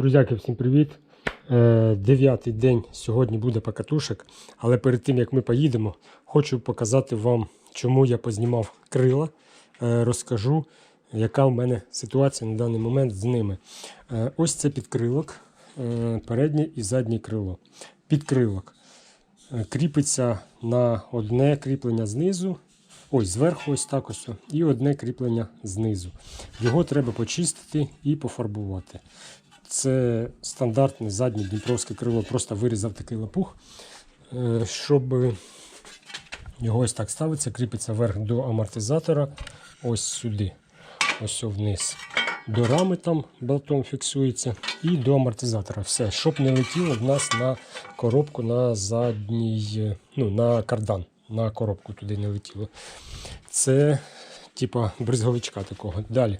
Друзяки, всім привіт! Е, Дев'ятий день сьогодні буде покатушек, але перед тим як ми поїдемо, хочу показати вам, чому я познімав крила. Е, Розкажу, яка в мене ситуація на даний момент з ними. Е, Ось це підкрилок, переднє і заднє крило. Підкрилок кріпиться на одне кріплення знизу. Ось зверху, ось так ось, і одне кріплення знизу. Його треба почистити і пофарбувати. Це стандартне заднє дніпровське крило, просто вирізав такий лопух, е, щоб його ось так ставиться, кріпиться вверх до амортизатора, ось сюди, ось вниз. До рами там болтом фіксується і до амортизатора. Все, щоб не летіло в нас на коробку на задній, ну, на кардан, на коробку туди не летіло. Це типа бризговичка такого. Далі.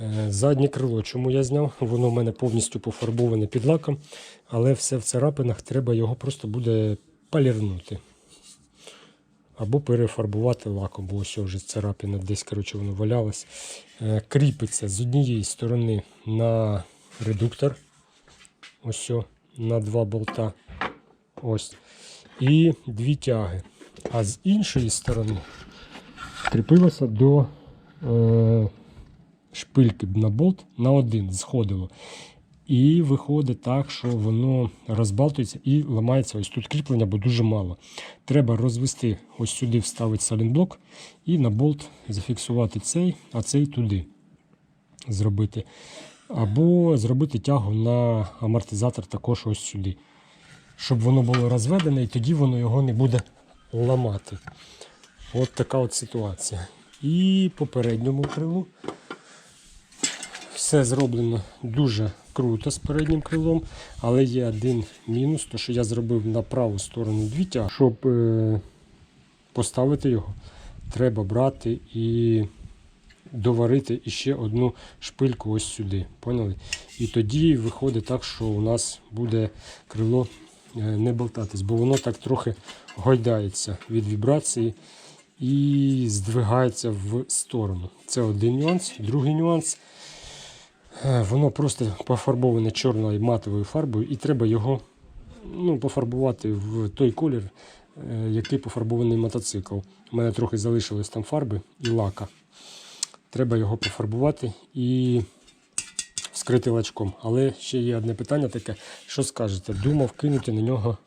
Е, Заднє крило, чому я зняв? Воно в мене повністю пофарбоване під лаком, але все в царапинах треба його просто буде полірнути. Або перефарбувати лаком, бо ось вже царапина десь коротше, воно валялось. Е, Кріпиться з однієї сторони на редуктор. Ось на два болта. Ось. І дві тяги. А з іншої сторони кріпилося до. Е, шпильки на болт на один сходило. І виходить так, що воно розбалтується і ламається ось тут кріплення, бо дуже мало. Треба розвести, ось сюди вставити салінблок і на болт зафіксувати цей, а цей туди зробити. Або зробити тягу на амортизатор також ось сюди. Щоб воно було розведене і тоді воно його не буде ламати. От така от ситуація. І по передньому крилу все зроблено дуже круто з переднім крилом, але є один мінус, то що я зробив на праву сторону дві. Щоб е, поставити його, треба брати і доварити іще одну шпильку ось сюди. Поняли? І тоді виходить так, що у нас буде крило е, не болтатись, бо воно так трохи гойдається від вібрації і здвигається в сторону. Це один нюанс. Другий нюанс. Е, Воно просто пофарбоване чорною матовою фарбою, і треба його ну, пофарбувати в той колір, е, який пофарбований мотоцикл. У мене трохи залишилось там фарби і лака. Треба його пофарбувати і вскрити лачком. Але ще є одне питання таке, що скажете? Думав кинути на нього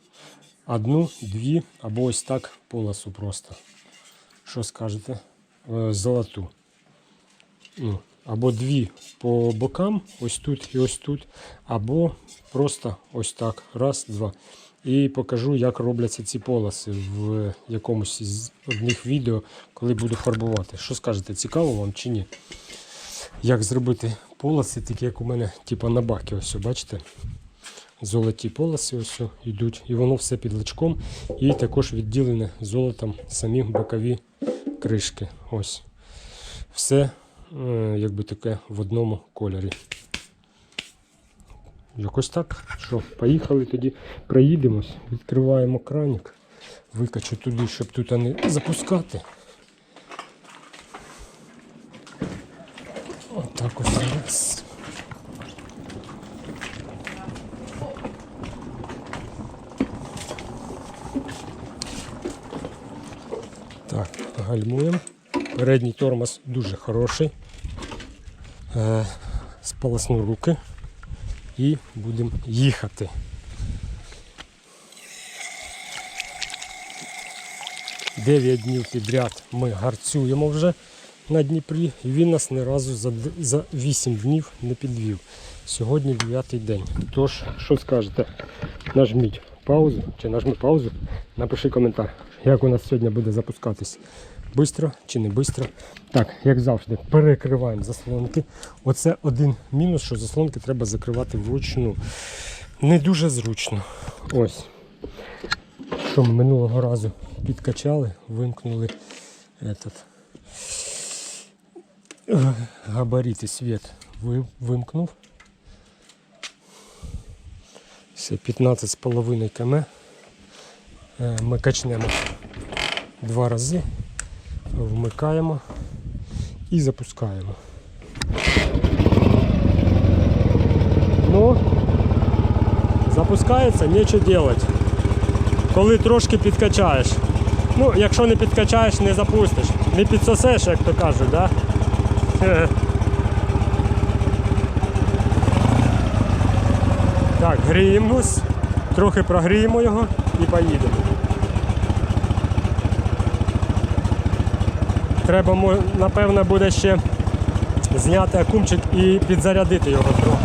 одну, дві або ось так полосу просто. Що скажете? Е, Золоту. Ну, або дві по бокам, ось тут і ось тут, або просто ось так. Раз, два. І покажу, як робляться ці полоси в якомусь із одних відео, коли буду фарбувати. Що скажете, цікаво вам чи ні? Як зробити полоси, такі як у мене, типу на бакі, ось, бачите? Золоті полоси ось йдуть, і воно все під личком, і також відділене золотом самі бокові кришки. Ось. Все якби таке в одному кольорі. Якось так. Що, поїхали тоді, проїдемось, відкриваємо кранік, викачу туди, щоб тут не запускати. Отак ось раз. Так, гальмуємо. Передній тормоз дуже хороший. Е, сполосну руки і будемо їхати. Дев'ять днів підряд ми гарцюємо вже на Дніпрі, і він нас ні разу за 8 днів не підвів. Сьогодні 9 день. Тож, що скажете? Нажміть паузу чи нажми паузу, напиши коментар, як у нас сьогодні буде запускатись. Бистро чи не бистро. Так, як завжди, перекриваємо заслонки. Оце один мінус, що заслонки треба закривати вручну. Не дуже зручно. Ось. Що ми минулого разу підкачали, вимкнули этот, е, габарити світ вимкнув. Все 15,5 км. Е, Ми качнемо два рази, вмикаємо і запускаємо. Ну, запускається, нічого делать. Коли трошки підкачаєш. Ну, якщо не підкачаєш, не запустиш. Не підсосеш, як то кажуть, да? Так, гріємось, трохи прогріємо його і поїдемо. Треба, напевно, буде ще зняти акумчик і підзарядити його трохи.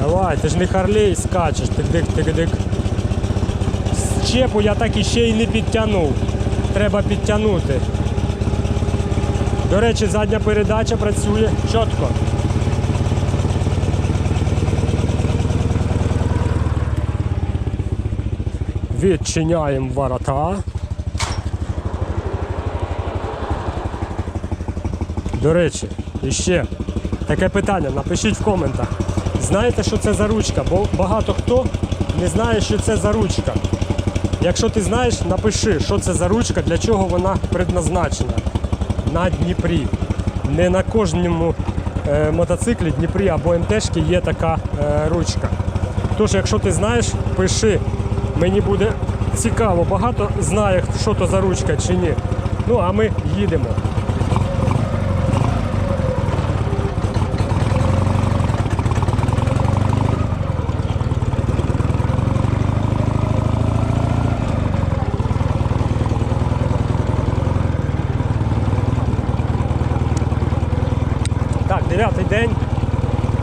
Давай, ти ж не Харлей скачеш, тик-дик, тик-дик. Щепу я так іще й не підтягнув. Треба підтягнути. До речі, задня передача працює чітко. Відчиняємо ворота. До речі, іще таке питання, напишіть в коментах. Знаєте, що це за ручка? Бо багато хто не знає, що це за ручка. Якщо ти знаєш, напиши, що це за ручка, для чого вона предназначена на Дніпрі. Не на кожному е, мотоциклі Дніпрі або МТшки є така е, ручка. Тож, якщо ти знаєш, пиши. Мені буде цікаво, багато знає, що то за ручка чи ні. Ну, а ми їдемо. Так, дев'ятий день.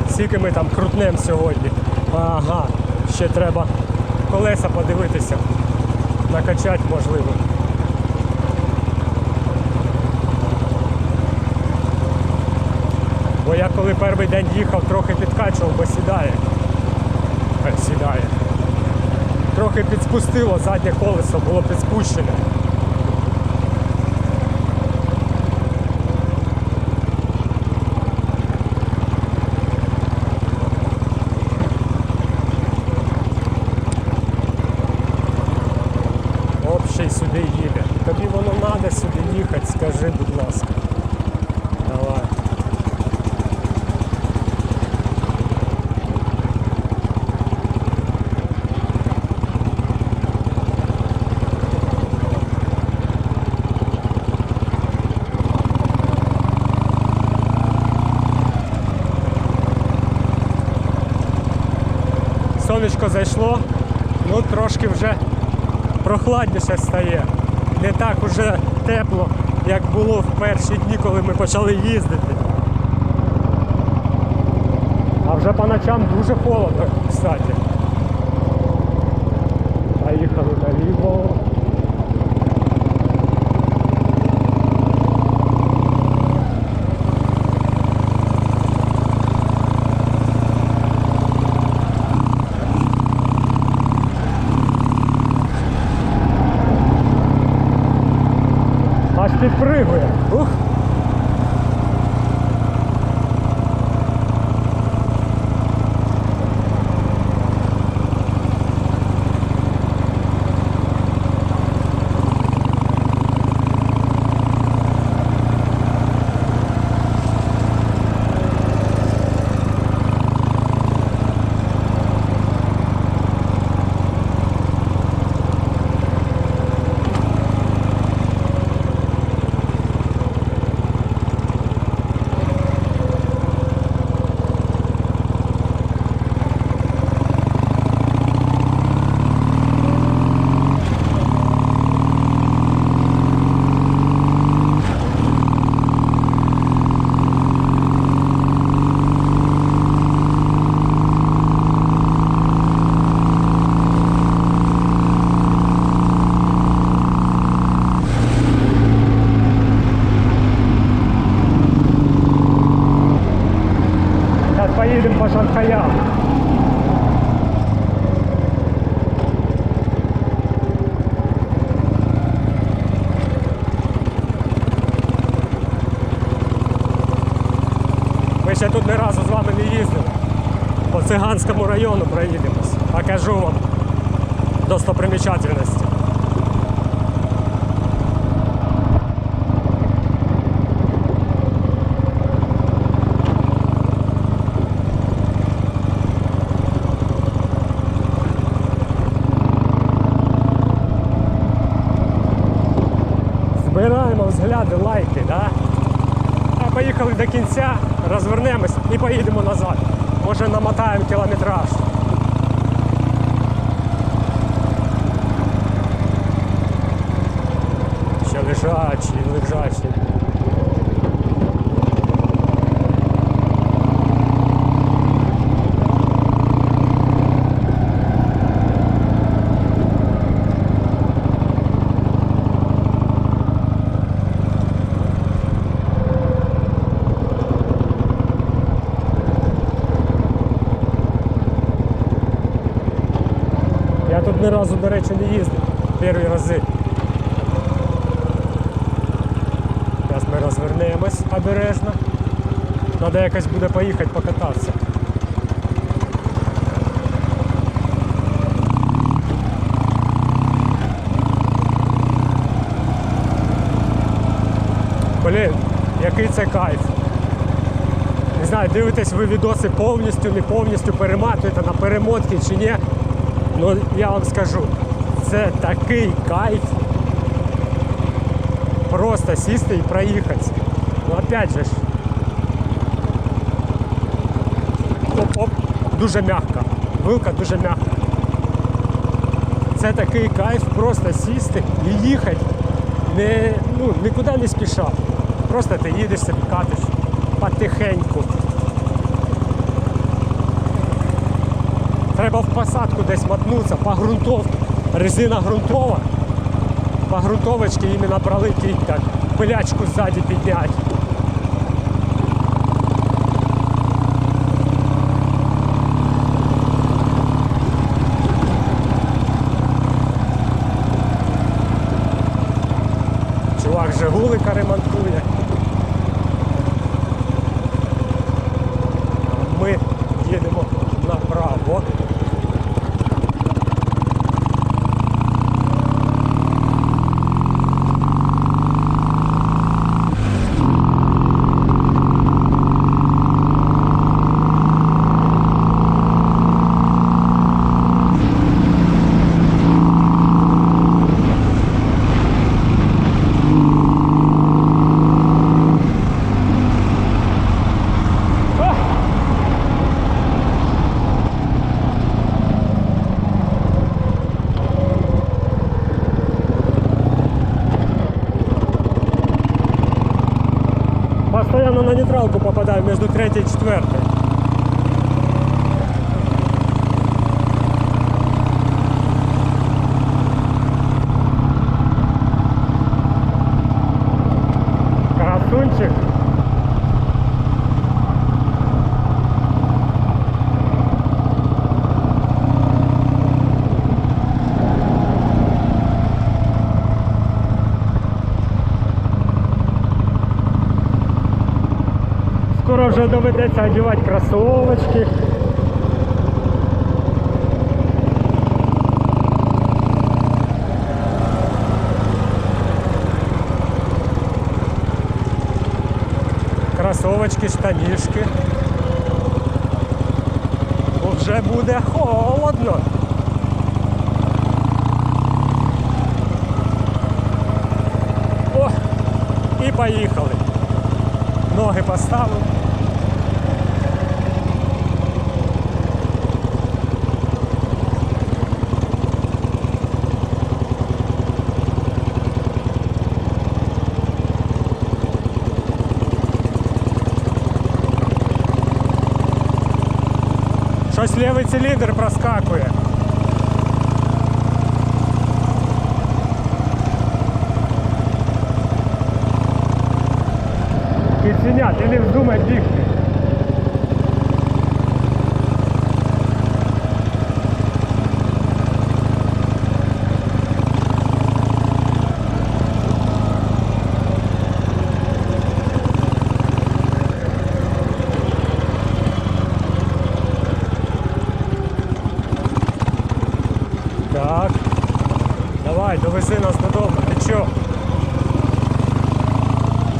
Скільки ми там крутнем сьогодні. Ага, ще треба колеса подивитися. Накачати можливо. Бо я коли перший день їхав, трохи підкачував, бо сідає. Е, Сідає. Трохи підспустило, заднє колесо було підспущене. Общий сюди їде. Тобі воно треба сюди скажи, будь ласка. Давай. Сонечко зайшло, ну трошки вже прохладніше стає. Не так уже тепло, як було в перші дні, коли ми почали їздити. А вже по ночам дуже холодно, кстати. прыгаю. Циганському району проїдемось. Покажу вам достопримічательності. Збираємо взгляди, лайки, да? А поїхали до кінця, розвернемось і поїдемо назад. Може намотаємо кілометраж. Ще лежачі, лежачі. Я тут ні разу, до речі, не їздив. Перші рази. Зараз ми розвернемось обережно. Треба якось буде поїхати покататися. Блін, який це кайф. Не знаю, дивитесь ви відоси повністю, не повністю перематуєте на перемотки чи ні. Ну я вам скажу, це такий кайф. Просто сісти і проїхати. Ну опять же ж. Оп-оп, дуже м'яка. Вилка дуже м'яка. Це такий кайф просто сісти і їхати. Не, ну, нікуди не спіша. Просто ти їдеш собі катиш потихеньку. Треба в посадку десь мотнутися по ґрунтовці. Резина ґрунтова. По ґрунтовочці іменно пролетіть так. Пилячку ззаді підняти. Чувак Жигулика ремонтує. А Ми їдемо направо. Постоянно на нейтралку попадаю между третьей и четвертой. Вже доведеться одягати кросовочки. Кросовочки, штанішки. Вже буде холодно. О, і поїхали. Ноги поставив. циліндр проскакує. Киценя, ти не вздумай бігти.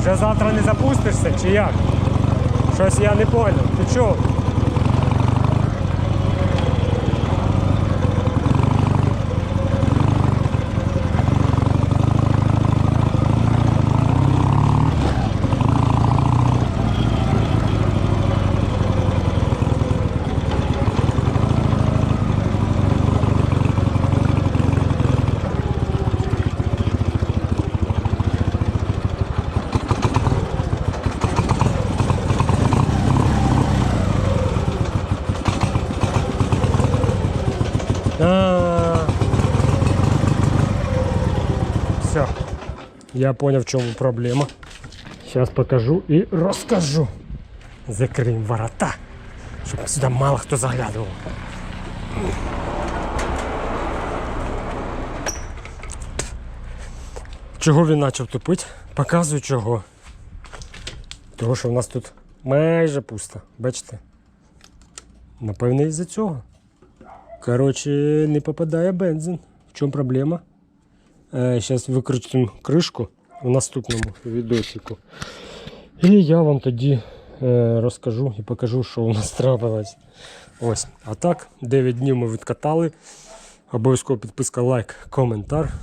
Вже завтра не запустишся чи як? Щось я не понял. Ти чо? Я поняв, в чому проблема. Зараз покажу і розкажу. Закриємо ворота, щоб сюди мало хто заглядував. Чого він почав тупити? Показую чого. Того, що в нас тут майже пусто. Бачите? Напевне, із-за цього. Коротше, не попадає бензин. В чому проблема? Зараз викрутимо кришку в наступному відосику. І я вам тоді е, розкажу і покажу, що у нас трапилось. Ось. А так, 9 днів ми відкатали. Обов'язково підписка, лайк, коментар.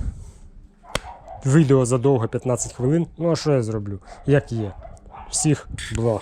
Відео задовго 15 хвилин. Ну а що я зроблю? Як є. Всіх благ.